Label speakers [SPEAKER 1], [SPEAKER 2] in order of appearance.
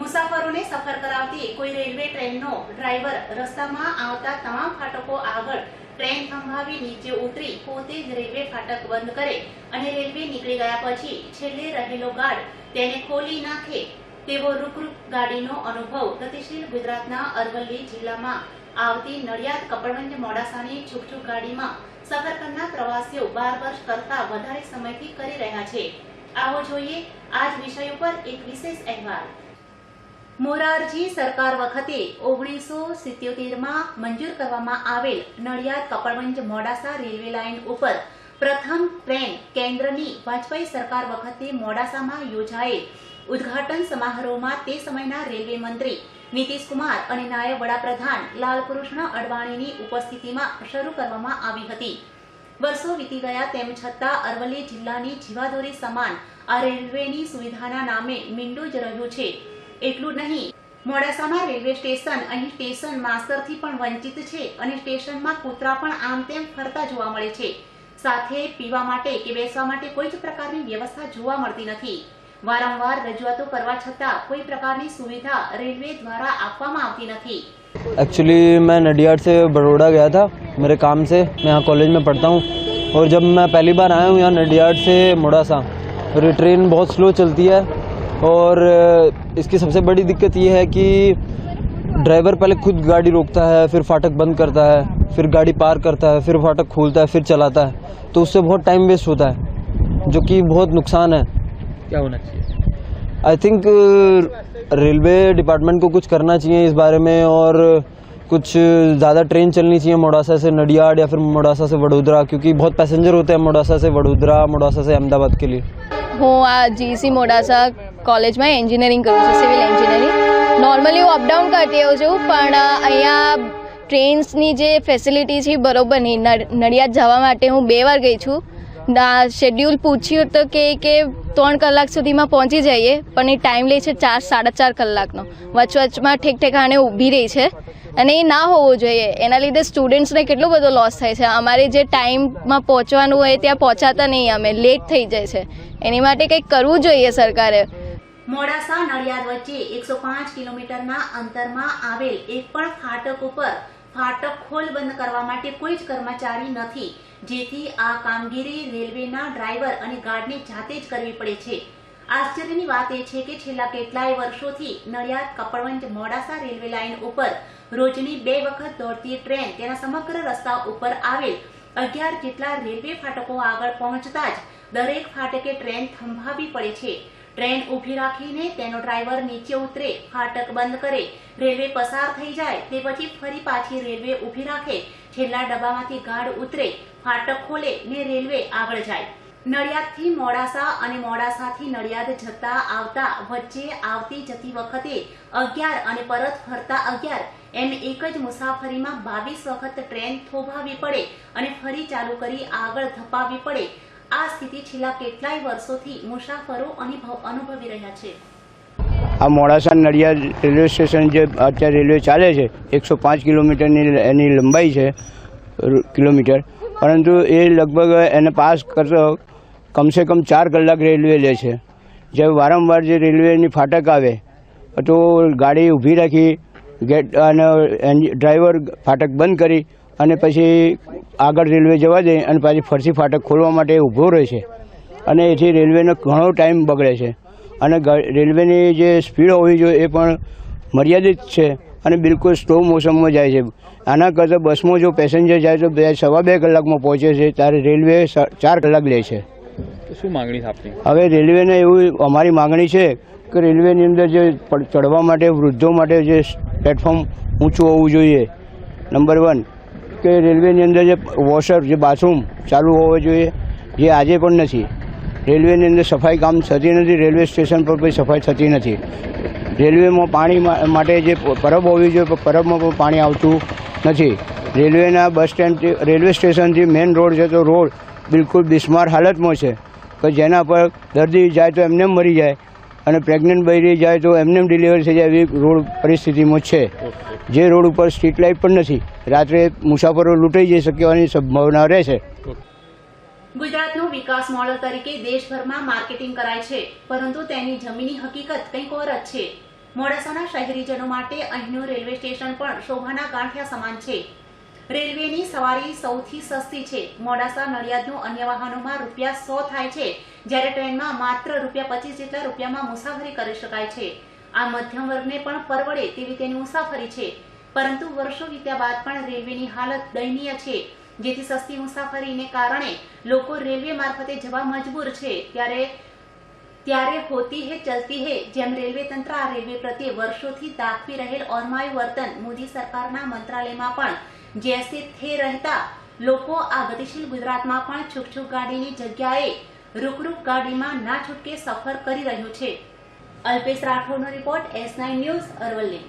[SPEAKER 1] મુસાફરોને સફર કરાવતી કોઈ રેલવે ટ્રેનનો ડ્રાઈવર રસ્તામાં આવતા તમામ ફાટકો આગળ ટ્રેન થંભાવી નીચે ઉતરી પોતે જ રેલવે ફાટક બંધ કરે અને રેલવે નીકળી ગયા પછી છેલ્લે રહેલો ગાર્ડ તેને ખોલી નાખે તેવો રૂકરૂક ગાડીનો અનુભવ ગતિશીલ ગુજરાતના અરવલ્લી જિલ્લામાં આવતી નડિયાદ, કપડવંજ, મોડાસાની છૂકછૂક ગાડીમાં સફર કરનાર પ્રવાસીઓ બાર વર્ષ કરતા વધારે સમયથી કરી રહ્યા છે. આવો જોઈએ આ જ વિષય ઉપર એક વિશેષ અહેવાલ. મોરારજી સરકાર વખતે ઓગણીસો સિત્યોતેરમાં મંજૂર કરવામાં આવેલ નડિયાદ કપડવંજ મોડાસા રેલવે લાઇન ઉપર પ્રથમ ટ્રેન કેન્દ્રની વાજપેયી સરકાર વખતે મોડાસામાં યોજાયેલ ઉદ્ઘાટન સમારોહમાં તે સમયના રેલવે મંત્રી નીતિશ કુમાર અને નાયબ વડાપ્રધાન લાલકૃષ્ણ અડવાણીની ઉપસ્થિતિમાં શરૂ કરવામાં આવી હતી. વર્ષો વીતી ગયા તેમ છતાં અરવલ્લી જિલ્લાની જીવાદોરી સમાન આ રેલવેની સુવિધાના નામે મીંડું જ રહ્યું છે. એટલું જ નહીં મોડાસામાં રેલવે સ્ટેશન અહીં સ્ટેશન માસ્તરથી પણ વંચિત છે અને સ્ટેશનમાં કૂતરા પણ આમ તેમ ફરતા જોવા મળે છે સાથે પીવા માટે કે બેસવા માટે કોઈ જ પ્રકારની વ્યવસ્થા જોવા મળતી નથી વારંવાર રજૂઆતો કરવા છતાં કોઈ પ્રકારની સુવિધા રેલવે દ્વારા આપવામાં આવતી નથી
[SPEAKER 2] एक्चुअली मैं नडियाड से बड़ोड़ा गया था मेरे काम से मैं यहाँ कॉलेज में पढ़ता हूँ और जब मैं पहली बार आया हूँ यहाँ नडियाड से मोड़ासा और ये ट्रेन बहुत स्लो चलती है और इसकी सबसे बड़ी दिक्कत ये है कि ड्राइवर पहले खुद गाड़ी रोकता है फिर फाटक बंद करता है फिर गाड़ी पार करता है फिर फाटक खोलता है फिर चलाता है। तो उससे बहुत टाइम वेस्ट होता है जो कि बहुत नुकसान है।
[SPEAKER 3] क्या होना चाहिए?
[SPEAKER 2] आई थिंक रेलवे डिपार्टमेंट को कुछ करना चाहिए इस बारे में और कुछ ज़्यादा ट्रेन चलनी चाहिए मोडासा से नडियाड या फिर मोडासा से वडोदरा क्योंकि बहुत पैसेंजर होते हैं मोडासा से वडोदरा मोडासा से अहमदाबाद के लिए।
[SPEAKER 4] हूँ जी सी मोडासा કોલેજમાં એન્જિનિયરિંગ કરું છું, સિવિલ એન્જિનિયરિંગ. નોર્મલી હું અપડાઉન કરતી હોઉં છું, પણ અહીંયા ટ્રેન્સની જે ફેસિલિટી છે, બરોબર નહીં. નડ- નડિયાદ જવા માટે હું બે વાર ગઈ છું. શેડ્યુલ પૂછ્યું તો કે કે ત્રણ કલાક સુધીમાં પહોંચી જઈએ, પણ એ ટાઈમ લે છે ચાર, સાડા ચાર કલાકનો. વચ વચમાં ઠેક ઠેકાણે ઊભી રહી છે. અને એ ના હોવું જોઈએ. એના લીધે સ્ટુડન્ટ્સને કેટલો બધો લોસ થાય છે. અમારે જે ટાઈમમાં પહોંચવાનું હોય, ત્યાં પહોંચાતા નહીં અમે. લેટ થઈ જાય છે. એની માટે કંઈક કરવું જોઈએ સરકારે.
[SPEAKER 1] મોડાસા નડિયાદ વચ્ચે એકસો પાંચ કિલોમીટરના અંતરમાં આવેલ એક પણ ફાટક ઉપર ફાટક ખોલ બંધ કરવા માટે કોઈ જ કર્મચારી નથી, જેથી આ કામગીરી રેલવેના ડ્રાઈવર અને ગાર્ડને જાતે જ કરવી પડે છે. આશ્ચર્યની વાત એ છે કે છેલ્લા કેટલાય વર્ષોથી નડિયાદ, કપડવંજ, મોડાસા રેલવે લાઇન ઉપર રોજની બે વખત દોડતી ટ્રેન તેના સમગ્ર રસ્તા ઉપર આવેલ અગિયાર જેટલા રેલવે ફાટકો આગળ પહોંચતા જ દરેક ફાટકે ટ્રેન થંભાવી પડે છે. ટ્રેન ઊભી રાખીને તેનો ડ્રાઈવર નીચે ઉતરે, ફાટક બંધ કરે, રેલવે પસાર થઈ જાય, તે પછી ફરી પાછી રેલવે ઊભી રાખે. છેલ્લા ડબ્બામાંથી ગાર્ડ ઉતરે, ફાટક ખોલે ને રેલવે આગળ જાય. નડિયાદથી મોડાસા અને મોડાસાથી નડિયાદ જતા આવતા વચ્ચે આવતી જતી વખતે અગિયાર અને પરત ફરતા અગિયાર. એમ એક જ મુસાફરીમાં બાવીસ વખત ટ્રેન થોભાવી પડે અને ફરી ચાલુ કરી આગળ ધપાવવી પડે. આ સ્થિતિ છેલ્લા કેટલાય વર્ષોથી મુસાફરો અનુભવી રહ્યા છે.
[SPEAKER 5] આ મોડાસા નડિયાદ રેલવે સ્ટેશન જે અત્યારે રેલવે ચાલે છે, એકસો પાંચ કિલોમીટરની એની લંબાઈ છે કિલોમીટર. પરંતુ એ લગભગ એને પાસ કરતો કમસે કમ ચાર કલાક રેલવે લે છે. જે વારંવાર જે રેલવેની ફાટક આવે, તો ગાડી ઊભી રાખી, ગેટ અને ડ્રાઈવર ફાટક બંધ કરી અને પછી આગળ રેલવે જવા દે અને પાછી ફરસી ફાટક ખોલવા માટે ઊભો રહે છે. અને એથી રેલવેનો ઘણો ટાઈમ બગડે છે. અને રેલવેની જે સ્પીડ હોવી જોઈએ એ પણ મર્યાદિત છે અને બિલકુલ સ્લો મોસમમાં જાય છે. આના કરતાં બસમાં જો પેસેન્જર જાય તો બે સવા બે કલાકમાં પહોંચે છે ત્યારે રેલવે ચાર કલાક લે છે.
[SPEAKER 3] શું માગણી આપની?
[SPEAKER 5] હવે રેલવેને એવું અમારી માગણી છે કે રેલવેની અંદર જે ચડવા માટે વૃદ્ધો માટે જે પ્લેટફોર્મ ઊંચું હોવું જોઈએ. Number one. કે રેલવેની અંદર જે વોશર જે બાથરૂમ ચાલુ હોવો જોઈએ, જે આજે પણ નથી. રેલવેની અંદર સફાઈ કામ થતી નથી, રેલવે સ્ટેશન પર કોઈ સફાઈ થતી નથી. રેલવેમાં પાણી માટે જે પરબ હોવી જોઈએ પરબમાં પણ પાણી આવતું નથી. રેલવેના બસ સ્ટેન્ડથી રેલવે સ્ટેશનથી મેઇન રોડ છે તો રોડ બિલકુલ બિસ્માર હાલતમાં છે. કે જેના પર દર્દી જાય તો એમને મરી જાય. અને પ્રેગ્નન્ટ બૈરી જાય તો એમને એમ ડિલિવરી થઈ જાય એવી રોડ પરિસ્થિતિમાં છે. જે રોડ ઉપર સ્ટ્રીટ લાઇટ પણ નથી. રાત્રે મુસાફરો લૂંટાઈ જઈ શકવાની સંભાવના રહે છે.
[SPEAKER 1] ગુજરાતનો વિકાસ મોડલ તરીકે દેશભરમાં માર્કેટિંગ કરાય છે, પરંતુ તેની જમીની હકીકત કંઈક ઓર જ છે. મોડાસાના શહેરીજનો માટે અહીંનું રેલવે સ્ટેશન પણ શોભાના ગાંઠિયા સમાન છે. રેલવેની સવારી સૌથી સસ્તી છે. મોડાસા, નડિયાદનું અન્ય વાહનોમાં રૂપિયા સો થાય છે. જ્યારે ટ્રેનમાં માત્ર રૂપિયા પચીસ જેટલા રૂપિયામાં મુસાફરી કરી શકાય છે. આ મધ્યમ વર્ગને પણ પરવડે તેવી તેની મુસાફરી છે. પરંતુ વર્ષો વીત્યા બાદ પણ રેલવેની હાલત દયનીય છે. જેથી સસ્તી મુસાફરીને કારણે લોકો રેલવે મારફતે જવા મજબૂર છે. ત્યારે ત્યારે હોતી હે, ચલતી હે, જેમ રેલવે તંત્ર આ રેલવે પ્રત્યે વર્ષોથી દાખવી રહેલ ઓરમાયું વર્તન મોદી સરકારના મંત્રાલયમાં પણ જેસે થે રહેતા લોકો આ ગતિશીલ ગુજરાતમાં પણ છૂક છૂક ગાડીની જગ્યાએ રૂક રૂક ગાડીમાં ના છૂટકે સફર કરી રહ્યું છે. અલ્પેશ રાઠોડનો રિપોર્ટ એસ ન્યૂઝ અરવલ્લી.